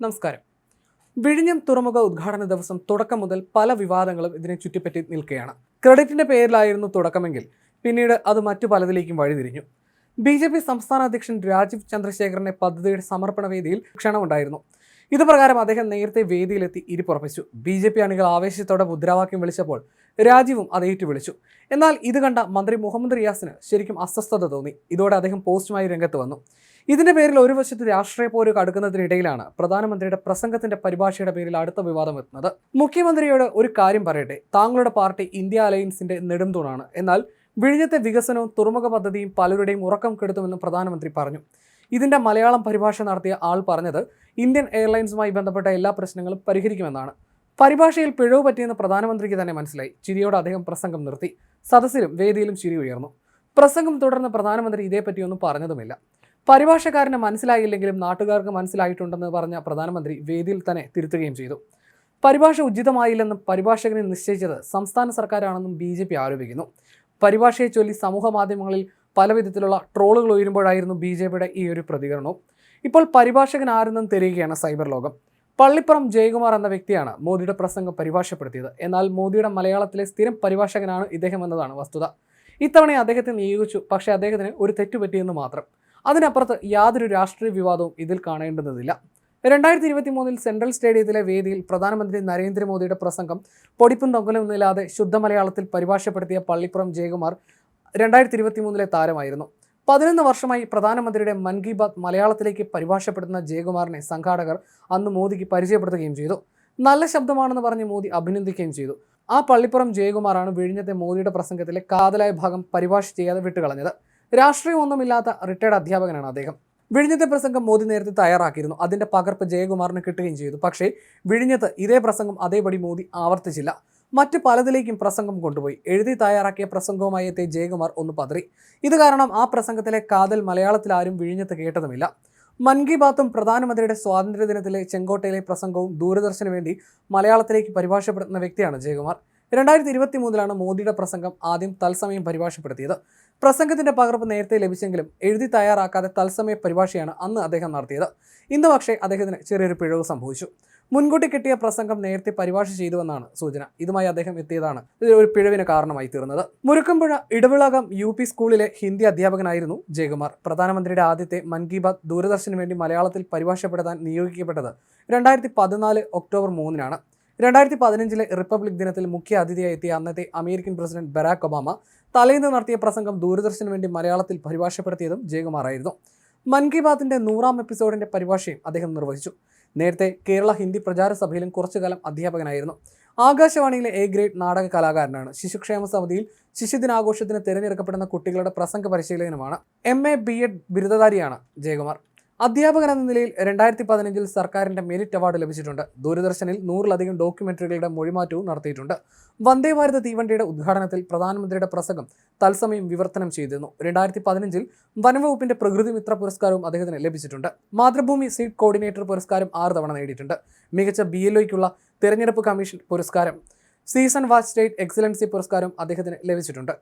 നമസ്കാരം. വിഴിഞ്ഞം തുറമുഖ ഉദ്ഘാടന ദിവസം തുടക്കം മുതൽ പല വിവാദങ്ങളും ഇതിനെ ചുറ്റിപ്പറ്റി നിൽക്കുകയാണ്. ക്രെഡിറ്റിന്റെ പേരിലായിരുന്നു തുടക്കമെങ്കിൽ പിന്നീട് അത് മറ്റു പലതിലേക്കും വഴിതിരിഞ്ഞു. ബി ജെ പി സംസ്ഥാന അധ്യക്ഷൻ രാജീവ് ചന്ദ്രശേഖരനെ പദ്ധതിയുടെ സമർപ്പണ വേദിയിൽ ക്ഷണമുണ്ടായിരുന്നു. ഇതുപ്രകാരം അദ്ദേഹം നേരത്തെ വേദിയിലെത്തി ഇരിപ്പുറപ്പിച്ചു. ബി ജെ പി അണികൾ ആവേശത്തോടെ മുദ്രാവാക്യം വിളിച്ചപ്പോൾ രാജീവും അത് ഏറ്റുവിളിച്ചു. എന്നാൽ ഇത് കണ്ട മന്ത്രി മുഹമ്മദ് റിയാസിന് ശരിക്കും അസ്വസ്ഥത തോന്നി. ഇതോടെ അദ്ദേഹം പോസ്റ്റുമായി രംഗത്ത് വന്നു. ഇതിന്റെ പേരിൽ ഒരു വശത്ത് രാഷ്ട്രീയ പോര് കടുക്കുന്നതിനിടയിലാണ് പ്രധാനമന്ത്രിയുടെ പ്രസംഗത്തിന്റെ പരിഭാഷയുടെ പേരിൽ അടുത്ത വിവാദം എത്തുന്നത്. മുഖ്യമന്ത്രിയോട് ഒരു കാര്യം പറയട്ടെ. താങ്കളുടെ പാർട്ടി ഇന്ത്യ അലയൻസിന്റെ നെടുംതൂണാണ്. എന്നാൽ വിഴിഞ്ഞത്തെ വികസനവും തുറമുഖ പദ്ധതിയും പലരുടെയും ഉറക്കം കെടുത്തുമെന്ന് പ്രധാനമന്ത്രി പറഞ്ഞു. ഇതിന്റെ മലയാളം പരിഭാഷ നടത്തിയ ആൾ പറഞ്ഞത് ഇന്ത്യൻ എയർലൈൻസുമായി ബന്ധപ്പെട്ട എല്ലാ പ്രശ്നങ്ങളും പരിഹരിക്കുമെന്നാണ്. പരിഭാഷയിൽ പിഴവ് പറ്റിയെന്ന് പ്രധാനമന്ത്രിക്ക് തന്നെ മനസ്സിലായി. ചിരിയോടെ അദ്ദേഹം പ്രസംഗം നിർത്തി. സദസ്സിലും വേദിയിലും ചിരി ഉയർന്നു. പ്രസംഗം തുടർന്ന് പ്രധാനമന്ത്രി ഇതേപ്പറ്റിയൊന്നും പറഞ്ഞതുമില്ല. പരിഭാഷക്കാരന് മനസ്സിലായില്ലെങ്കിലും നാട്ടുകാർക്ക് മനസ്സിലായിട്ടുണ്ടെന്ന് പറഞ്ഞ പ്രധാനമന്ത്രി വേദിയിൽ തന്നെ തിരുത്തുകയും ചെയ്തു. പരിഭാഷ ഉചിതമായില്ലെന്നും പരിഭാഷകനെ നിശ്ചയിച്ചത് സംസ്ഥാന സർക്കാരാണെന്നും ബി ആരോപിക്കുന്നു. പരിഭാഷയെ ചൊല്ലി സമൂഹ മാധ്യമങ്ങളിൽ പല വിധത്തിലുള്ള ട്രോളുകൾ ഉയരുമ്പോഴായിരുന്നു ബി ജെ പിയുടെ ഈ ഒരു പ്രതികരണവും. ഇപ്പോൾ പരിഭാഷകൻ ആരെന്നും തെളിയുകയാണ് സൈബർ ലോകം. പള്ളിപ്പുറം ജയകുമാർ എന്ന വ്യക്തിയാണ് മോദിയുടെ പ്രസംഗം പരിഭാഷപ്പെടുത്തിയത്. എന്നാൽ മോദിയുടെ മലയാളത്തിലെ സ്ഥിരം പരിഭാഷകനാണ് ഇദ്ദേഹം എന്നതാണ് വസ്തുത. ഇത്തവണ അദ്ദേഹത്തെ നിയോഗിച്ചു പക്ഷേ അദ്ദേഹത്തിന് ഒരു തെറ്റുപറ്റിയെന്ന് മാത്രം. അതിനപ്പുറത്ത് യാതൊരു രാഷ്ട്രീയ വിവാദവും ഇതിൽ കാണേണ്ടതില്ല രണ്ടായിരത്തി ഇരുപത്തി മൂന്നിൽ സെൻട്രൽ സ്റ്റേഡിയത്തിലെ വേദിയിൽ പ്രധാനമന്ത്രി നരേന്ദ്രമോദിയുടെ പ്രസംഗം പൊടിപ്പും തൊങ്ങലൊന്നുമില്ലാതെ ശുദ്ധ മലയാളത്തിൽ പരിഭാഷപ്പെടുത്തിയ പള്ളിപ്പുറം ജയകുമാർ രണ്ടായിരത്തി ഇരുപത്തി മൂന്നിലെ താരമായിരുന്നു. പതിനൊന്ന് വർഷമായി പ്രധാനമന്ത്രിയുടെ മൻ കി ബാത് മലയാളത്തിലേക്ക് പരിഭാഷപ്പെടുത്തുന്ന ജയകുമാറിനെ സംഘാടകർ അന്ന് മോദിക്ക് പരിചയപ്പെടുത്തുകയും ചെയ്തു. നല്ല ശബ്ദമാണെന്ന് പറഞ്ഞ് മോദി അഭിനന്ദിക്കുകയും ചെയ്തു. ആ പള്ളിപ്പുറം ജയകുമാറാണ് വിഴിഞ്ഞത്തെ മോദിയുടെ പ്രസംഗത്തിലെ കാതലായ ഭാഗം പരിഭാഷ ചെയ്യാതെ വിട്ടുകളഞ്ഞത്. രാഷ്ട്രീയമൊന്നുമില്ലാത്ത റിട്ടയർഡ് അധ്യാപകനാണ് അദ്ദേഹം. വിഴിഞ്ഞത്തെ പ്രസംഗം മോദി നേരത്തെ തയ്യാറാക്കിയിരുന്നു. അതിന്റെ പകർപ്പ് ജയകുമാറിന് കിട്ടുകയും ചെയ്തു. പക്ഷേ വിഴിഞ്ഞത്ത് ഇതേ പ്രസംഗം അതേപടി മോദി ആവർത്തിച്ചില്ല. മറ്റ് പലതിലേക്കും പ്രസംഗം കൊണ്ടുപോയി. എഴുതി തയ്യാറാക്കിയ പ്രസംഗവുമായി എത്തിയ ജയകുമാർ ഒന്ന് പതറി. ഇത് കാരണം ആ പ്രസംഗത്തിലെ കാതൽ മലയാളത്തിൽ ആരും വിഴിഞ്ഞത്ത് കേട്ടതുമില്ല. മൻ കി ബാത്തും പ്രധാനമന്ത്രിയുടെ സ്വാതന്ത്ര്യദിനത്തിലെ ചെങ്കോട്ടയിലെ പ്രസംഗവും ദൂരദർശന് വേണ്ടി മലയാളത്തിലേക്ക് പരിഭാഷപ്പെടുത്തുന്ന വ്യക്തിയാണ് ജയകുമാർ. രണ്ടായിരത്തി ഇരുപത്തി മൂന്നിലാണ് മോദിയുടെ പ്രസംഗം ആദ്യം തത്സമയം പരിഭാഷപ്പെടുത്തിയത്. പ്രസംഗത്തിന്റെ പകർപ്പ് നേരത്തെ ലഭിച്ചെങ്കിലും എഴുതി തയ്യാറാക്കാതെ തത്സമയ പരിഭാഷയാണ് അന്ന് അദ്ദേഹം നടത്തിയത്. ഇന്ന് പക്ഷേ അദ്ദേഹത്തിന് ചെറിയൊരു പിഴവ് സംഭവിച്ചു. മുൻകൂട്ടി കിട്ടിയ പ്രസംഗം നേരത്തെ പരിഭാഷ ചെയ്തുവെന്നാണ് സൂചന. ഇതുമായി അദ്ദേഹം എത്തിയതാണ് ഇത് ഒരു പിഴവിന് കാരണമായി തീർന്നത്. മുരുക്കമ്പുഴ ഇടവിളകം യു പി സ്കൂളിലെ ഹിന്ദി അധ്യാപകനായിരുന്നു ജയകുമാർ. പ്രധാനമന്ത്രിയുടെ ആദ്യത്തെ മൻ കി ബാത് ദൂരദർശന് വേണ്ടി മലയാളത്തിൽ പരിഭാഷപ്പെടുത്താൻ നിയോഗിക്കപ്പെട്ടത് രണ്ടായിരത്തി പതിനാല് ഒക്ടോബർ മൂന്നിനാണ്. രണ്ടായിരത്തി പതിനഞ്ചിലെ റിപ്പബ്ലിക് ദിനത്തിൽ മുഖ്യ അതിഥിയായി എത്തിയ അന്നത്തെ അമേരിക്കൻ പ്രസിഡന്റ് ബരാക് ഒബാമ തലേന്ന് നടത്തിയ പ്രസംഗം ദൂരദർശന് വേണ്ടി മലയാളത്തിൽ പരിഭാഷപ്പെടുത്തിയതും ജയകുമാറായിരുന്നു. മൻ കി ബാത്തിന്റെ നൂറാം എപ്പിസോഡിന്റെ പരിഭാഷയും അദ്ദേഹം നിർവഹിച്ചു. നേരത്തെ കേരള ഹിന്ദി പ്രചാര സഭയിലും കുറച്ചുകാലം അധ്യാപകനായിരുന്നു. ആകാശവാണിയിലെ എ ഗ്രേഡ് നാടക കലാകാരനാണ്. ശിശുക്ഷേമ സമിതിയിൽ ശിശുദിനാഘോഷത്തിന് തിരഞ്ഞെടുക്കപ്പെടുന്ന കുട്ടികളുടെ പ്രസംഗ പരിശീലനമാണ് എം എ ബി എഡ് ബിരുദധാരിയാണ് ജയകുമാർ. അധ്യാപകൻ എന്ന നിലയിൽ രണ്ടായിരത്തി പതിനഞ്ചിൽ സർക്കാരിന്റെ മെരിറ്റ് അവാർഡ് ലഭിച്ചിട്ടുണ്ട്. ദൂരദർശനിൽ നൂറിലധികം ഡോക്യുമെന്ററികളുടെ മൊഴിമാറ്റവും നടത്തിയിട്ടുണ്ട്. വന്ദേ ഭാരത് തീവണ്ടിയുടെ ഉദ്ഘാടനത്തിൽ പ്രധാനമന്ത്രിയുടെ പ്രസംഗം തത്സമയം വിവർത്തനം ചെയ്തിരുന്നു. രണ്ടായിരത്തി പതിനഞ്ചിൽ വനംവകുപ്പിന്റെ പ്രകൃതി മിത്ര പുരസ്കാരവും അദ്ദേഹത്തിന് ലഭിച്ചിട്ടുണ്ട്. മാതൃഭൂമി സീഡ് കോർഡിനേറ്റർ പുരസ്കാരം ആറ് തവണ നേടിയിട്ടുണ്ട്. മികച്ച ബി എൽ ഒയ്ക്കുള്ള തെരഞ്ഞെടുപ്പ് കമ്മീഷൻ പുരസ്കാരം സീസൺ വാച്ച് സ്റ്റേറ്റ് എക്സലൻസി പുരസ്കാരം അദ്ദേഹത്തിന് ലഭിച്ചിട്ടുണ്ട്.